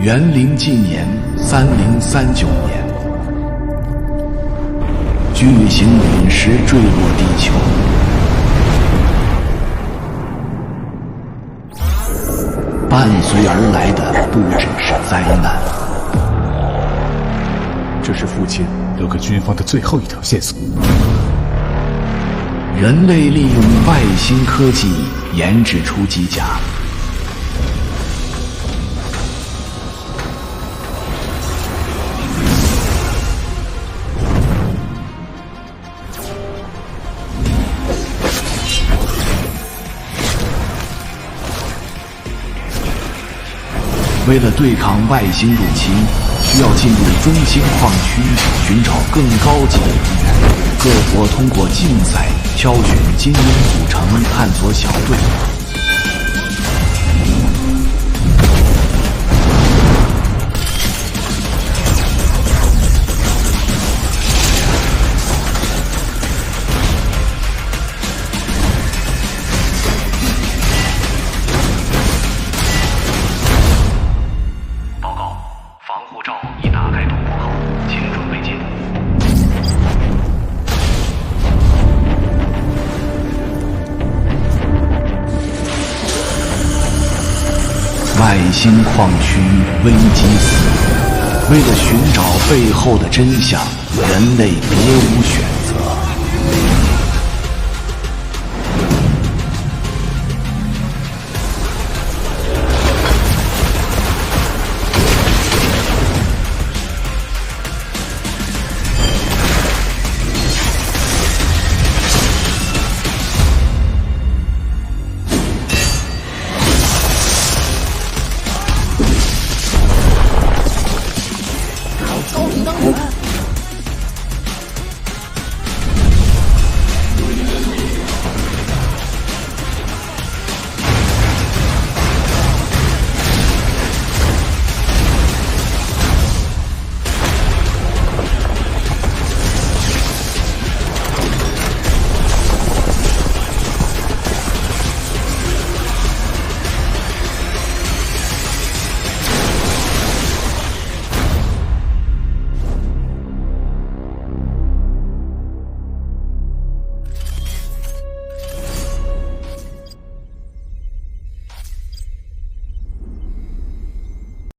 元灵纪年三零三九年，巨型陨石坠落地球，伴随而来的不只是灾难。这是父亲留给军方的最后一条线索。人类利用外星科技研制出机甲。为了对抗外星入侵，需要进入中心矿区寻找更高级的能源。各国通过竞赛挑选精英组成探索小队。外星矿区危机四伏，为了寻找背后的真相，人类别无选择。